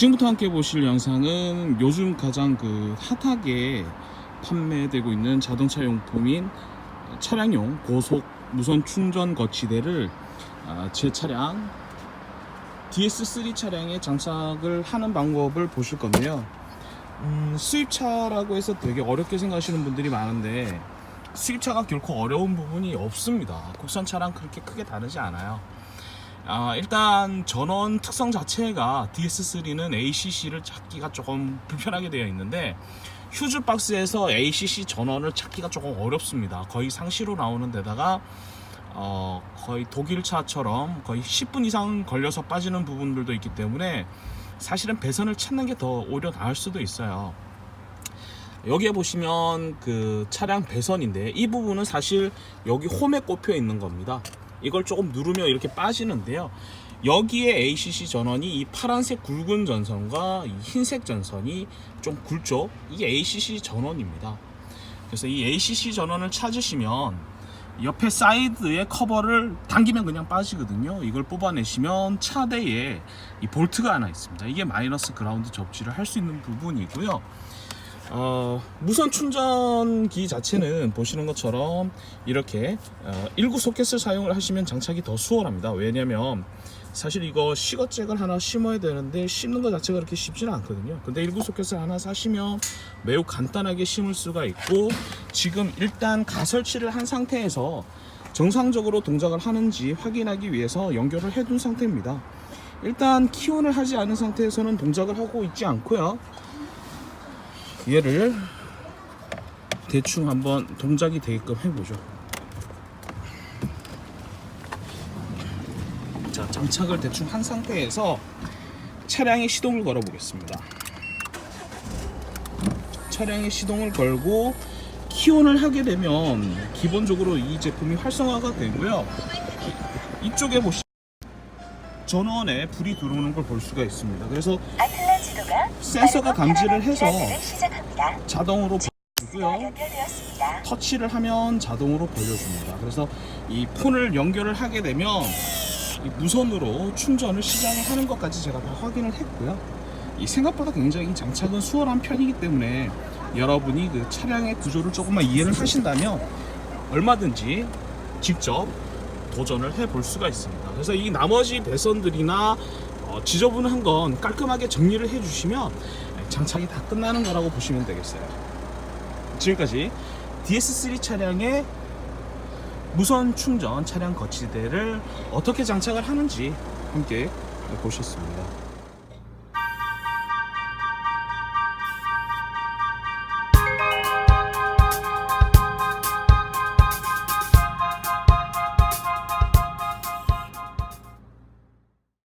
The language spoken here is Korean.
지금부터 함께 보실 영상은 요즘 가장 그 핫하게 판매되고 있는 자동차 용품인 차량용 고속 무선 충전 거치대를 아, 제 차량 DS3 차량에 장착을 하는 방법을 보실 건데요. 음, 수입차라고 해서 되게 어렵게 생각하시는 분들이 많은데 수입차가 결코 어려운 부분이 없습니다. 국산 차랑 그렇게 크게 다르지 않아요. 아, 일단 전원 특성 자체가 DS3는 ACC를 찾기가 조금 불편하게 되어 있는데 휴즈 박스에서 ACC 전원을 찾기가 조금 어렵습니다. 거의 상시로 나오는 데다가 어, 거의 독일차처럼 거의 10분 이상 걸려서 빠지는 부분들도 있기 때문에 사실은 배선을 찾는 게 더 오히려 나을 수도 있어요. 여기에 보시면 그 차량 배선인데 이 부분은 사실 여기 홈에 꼽혀 있는 겁니다. 이걸 조금 누르면 이렇게 빠지는데요. 여기에 ACC 전원이 이 파란색 굵은 전선과 이 흰색 전선이 좀 굵죠. 이게 ACC 전원입니다. 그래서 이 ACC 전원을 찾으시면 옆에 사이드의 커버를 당기면 그냥 빠지거든요. 이걸 뽑아내시면 차대에 이 볼트가 하나 있습니다. 이게 마이너스 그라운드 접지를 할 수 있는 부분이고요. 어, 무선 충전기 자체는 보시는 것처럼 이렇게 어, 일구 소켓을 사용을 하시면 장착이 더 수월합니다. 왜냐면 사실 이거 시거잭을 하나 심어야 되는데 심는 것 자체가 그렇게 쉽지는 않거든요. 근데 일구 소켓을 하나 사시면 매우 간단하게 심을 수가 있고 지금 일단 가설치를 한 상태에서 정상적으로 동작을 하는지 확인하기 위해서 연결을 해둔 상태입니다. 일단 키온을 하지 않은 상태에서는 동작을 하고 있지 않고요. 얘를 대충 한번 동작이 되게끔 해보죠. 자, 장착을 대충 한 상태에서 차량의 시동을 걸어 보겠습니다. 차량의 시동을 걸고 키온을 하게 되면 기본적으로 이 제품이 활성화가 되고요. 이- 이쪽에 보시 전원에 불이 들어오는 걸 볼 수가 있습니다. 그래서 센서가 감지를 해서. 자동으로 보고요. 연결되었습니다. 터치를 하면 자동으로 벌려줍니다. 그래서 이 폰을 연결을 하게 되면 이 무선으로 충전을 시작을 하는 것까지 제가 다 확인을 했고요. 이 생각보다 굉장히 장착은 수월한 편이기 때문에 여러분이 그 차량의 구조를 조금만 이해를 하신다면 얼마든지 직접 도전을 해볼 수가 있습니다. 그래서 이 나머지 배선들이나 어, 지저분한 건 깔끔하게 정리를 해주시면 장착이 다 끝나는 거라고 보시면 되겠어요. 지금까지 DS3 차량의 무선 충전 차량 거치대를 어떻게 장착을 하는지 함께 보셨습니다.